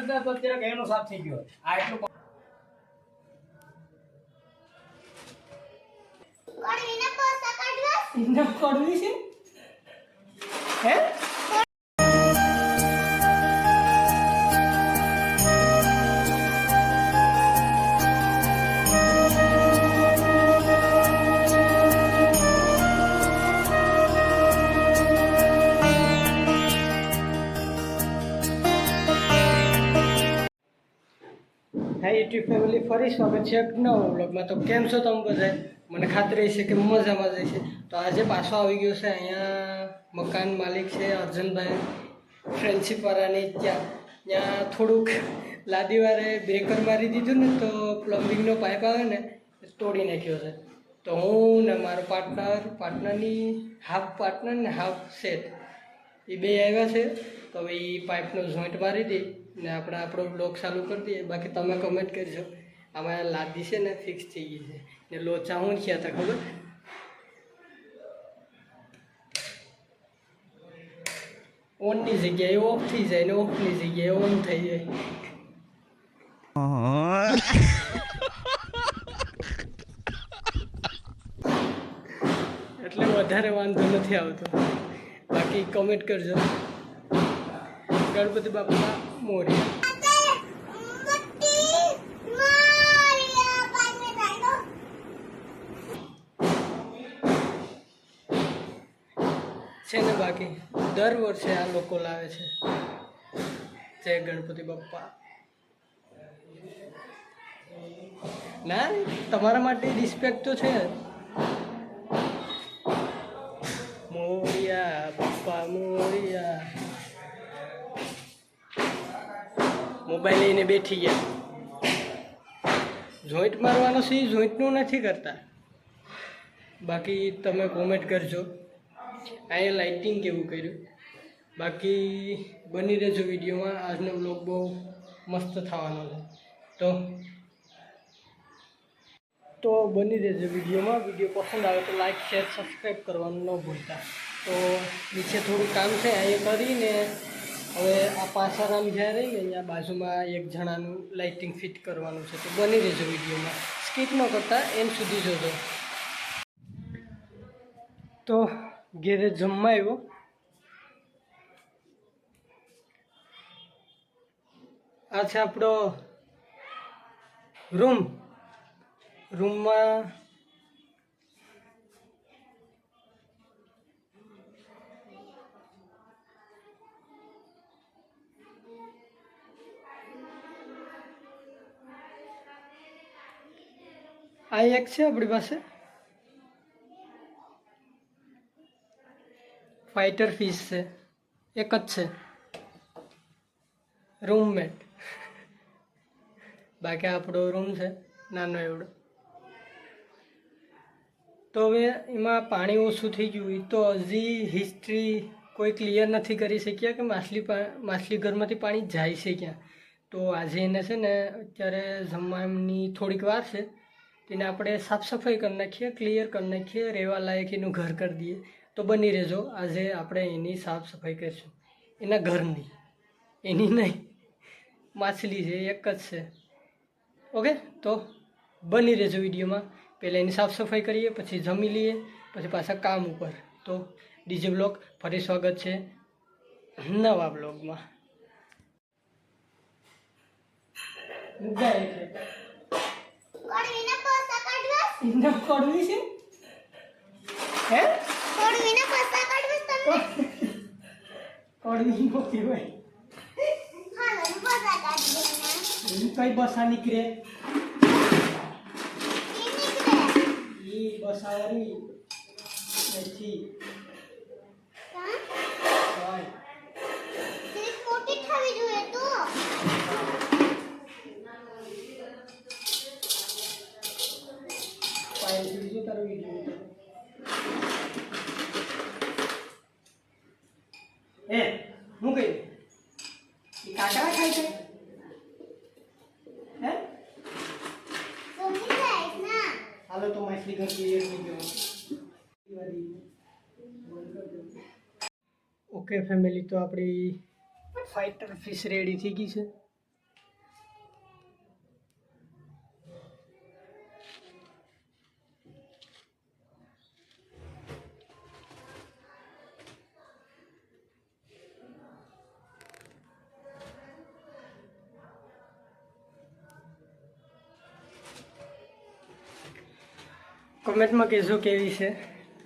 નથી તો અત્યારે એનો સાફ થઈ ગયો. આ એટલું કડવીના કોસા કાઢવા ઇન્ના કોડવી છે? હે? હા યુટ્યુબ ફેમિલી ફરી સ્વાગત છે એક નવા બ્લોગમાં તો કેમ છો તમે બધા મને ખાતરી છે કે મજામાં જ છે તો આજે પાછો આવી ગયો છે અહીંયા મકાન માલિક છે અર્જુનભાઈ. ફ્રેન્ડશીપવાળાની ત્યાં. ત્યાં થોડુંક લાદીવારે બ્રેકર મારી દીધું ને તો પ્લમ્બિંગનો પાઇપ આવે ને, તોડી નાખ્યો છે. તો હું ને મારો પાર્ટનર પાર્ટનરની હાફ પાર્ટનર ને હાફ સેટ એ બે આવ્યા છે. તો હવે એ પાઇપનો જોઈન્ટ મારી દઈ ને આપણે આપણો બ્લોક ચાલુ કરી દઈએ. બાકી તમે કમેન્ટ કરજો. આમાં લાદી છે ને ફિક્સ થઈ ગઈ છે. ને લોચા હું થયા હતા ખબર? ઓનની જગ્યાએ ઓફ થઈ જાય ને ઓફની જગ્યાએ ઓન થઈ જાય. એટલે વધારે વાંધો નથી આવતો. બાકી કમેન્ટ કરજો. ગણપતિ બાપા મોર્યા. છે ને બાકી, દર વર્ષે આ લોકો લાવે છે. જય ગણપતિ બાપ્પા ના, તમારા માટે રિસ્પેક્ટ તો છે જ. બાપ્પા મોરિયા મોબાઈલ લઈને બેઠી ગયા. જોઈન્ટ મારવાનો છે જોઈન્ટનું નથી કરતા. બાકી તમે કોમેન્ટ કરજો. અહીંયા લાઇટિંગ કેવું કર્યું? બાકી બની રહેજો વિડીયોમાં. આજનો બ્લોગ બહુ મસ્ત થવાનો છે. તો તો બની રહેજો વિડીયોમાં. વીડિયો પસંદ આવે તો લાઇક શેર સબસ્ક્રાઈબ કરવાનું ન ભૂલતા. તો નીચે થોડું કામ છે એ કરીને હવે આ પાસારામ જ્યાં રહી ને અહીંયા બાજુમાં એક જણાનું લાઇટિંગ ફિટ કરવાનું છે, તો બની રહેજો વિડીયોમાં. સ્કીપ ન કરતા, એમ સુધી જોજો. તો ઘેરે જમવા આવ્યો. આ છે આપણો રૂમ રૂમમાં આ એક છે આપણી પાસે. ફાઇટર ફિશ છે. એક જ છે. રૂમમેટ બાકી આપણો રૂમ છે. નાનો એવડો. તો હવે એમાં પાણી ઓછું થઈ ગયું તો હજી હિસ્ટ્રી કોઈ ક્લિયર નથી કરી શક્યા કે માછલી માછલી ઘરમાંથી પાણી જાય છે ક્યાં? તો આજે એને છે ને અત્યારે જમવાની થોડીક વાર છે. તેને આપણે સાફ સફાઈ કરી નાખીએ ક્લિયર કરી નાખીએ રહેવા લાયક એનું ઘર કરી દઈએ. તો બની રહેજો, આજે આપણે એની સાફ સફાઈ કરીશું. એના ઘરની. એની નહીં. માછલી છે, એક જ છે. ઓકે? તો બની રહેજો વિડીયોમાં. પહેલાં એની સાફ સફાઈ કરીએ, પછી જમી લઈએ, પછી પાછા કામ ઉપર. તો ડીજે બ્લોગ ફરી સ્વાગત છે નવા બ્લોગમાં. કોસા ઇન્ના કડવી છે? હે? કડવીના કોસા કાઢવા તમને કડવી નો કહેવાય. કઈ બસા નીકળે? ઈ બસાવાળી. નથી હાલો તો ઘર ક્લિયર થઈ ગયો. ઓકે ફેમિલી તો આપણી ફાઇટર ફિશ રેડી થઈ ગઈ છે. કમેન્ટમાં કહેજો કેવી છે?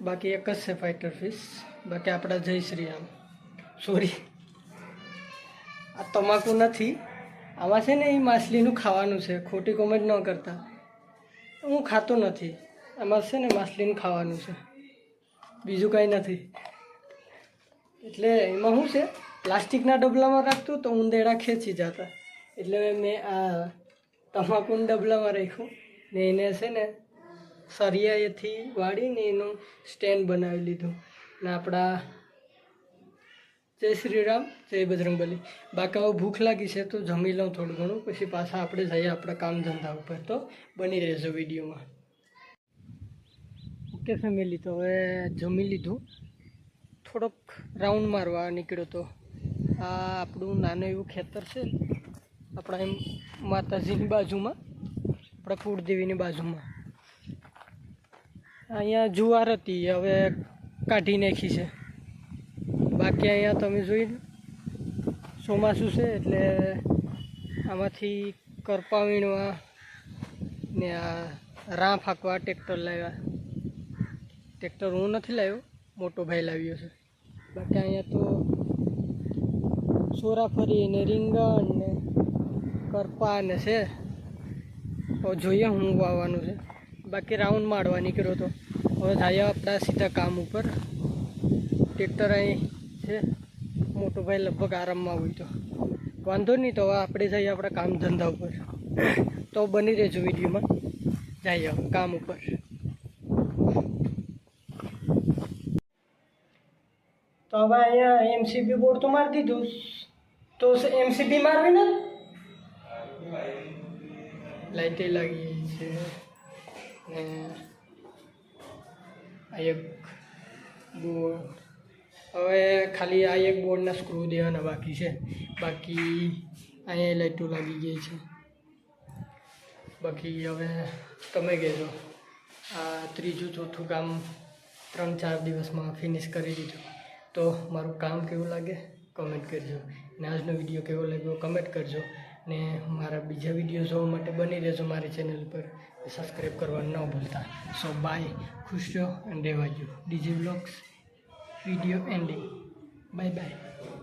બાકી એક જ છે ફાઇટર ફિશ બાકી આપણા જય શ્રી રામ. સોરી આ તમાકુ નથી. આમાં છે ને એ માછલીનું ખાવાનું છે. ખોટી કોમેન્ટ ન કરતા. હું ખાતો નથી. આમાં છે ને માછલીનું ખાવાનું છે. બીજું કાંઈ નથી. એટલે એમાં શું છે? પ્લાસ્ટિકના ડબલામાં રાખતું તો ઉંદેડા ખેંચી જતા. એટલે મેં આ તમાકુના ડબલામાં રાખ્યું ને એને છે ને સરિયાએથી વાળીને એનું સ્ટેન્ડ બનાવી લીધું. ને આપણા જય શ્રી રામ જય બજરંગબલી બાકી હવે ભૂખ લાગી છે તો જમી લઉં થોડું ઘણું, પછી પાછા આપણે જઈએ આપણા કામ ધંધા ઉપર. તો બની રહેજો વિડીયોમાં. ઓકે ફેમિલી, તો હવે જમી લીધું. થોડોક રાઉન્ડ મારવા નીકળ્યો તો. આ આપણું નાનું એવું ખેતર છે. આપણા એમ માતાજીની બાજુમાં, આપણા કુળદેવીની બાજુમાં. અહીંયા જુવાર હતી, હવે કાઢી નાખી છે. બાકી અહીંયા તમે જોઈ ચોમાસું છે એટલે આમાંથી કરપા વીણવા ને આ રાં ફાંકવા ટ્રેક્ટર લાવ્યા. ટ્રેક્ટર હું નથી લાવ્યો, મોટો ભાઈ લાવ્યો છે. બાકી અહીંયા તો સોરાફરી ને રીંગણ ને કરપા ને છે. તો જોઈએ હું વાવવાનું છે. બાકી રાઉન્ડ મારવા નીકળ્યો તો. હવે જઈએ આપણા સીધા કામ ઉપર. ટ્રેક્ટર અહીં છે. મોટો ભાઈ લગભગ આરામમાં હોય તો. વાંધો નહીં તો હવે આપણે જઈએ આપણા કામ ધંધા ઉપર. તો બની રહેજો વિડીયોમાં. જઈએ કામ ઉપર. તો હવે અહીંયા એમસીબી બોર્ડ તો મારી દીધું. તો એમસીબી મારવી ને? લાઇટે લાગી છે. ને આ એક બોર્ડ. હવે ખાલી આ એક બોર્ડના સ્ક્રૂ દેવાના બાકી છે. બાકી અહીંયા લાઇટો લાગી ગઈ છે. બાકી હવે તમે કહેજો, આ ત્રીજું ચોથું કામ ત્રણ ચાર દિવસમાં ફિનિશ કરી દીધું. તો મારું કામ કેવું લાગે? કમેન્ટ કરજો. ને આજનો વીડિયો કેવો લાગ્યો? કમેન્ટ કરજો. ને મારા બીજા વીડિયો જોવા માટે બની રહેજો મારી ચેનલ પર. સબસ્ક્રાઈબ કરવા ન ભૂલતા. સો બાય ખુશ રહો and રહેવાજો DJ blogs video ending bye bye.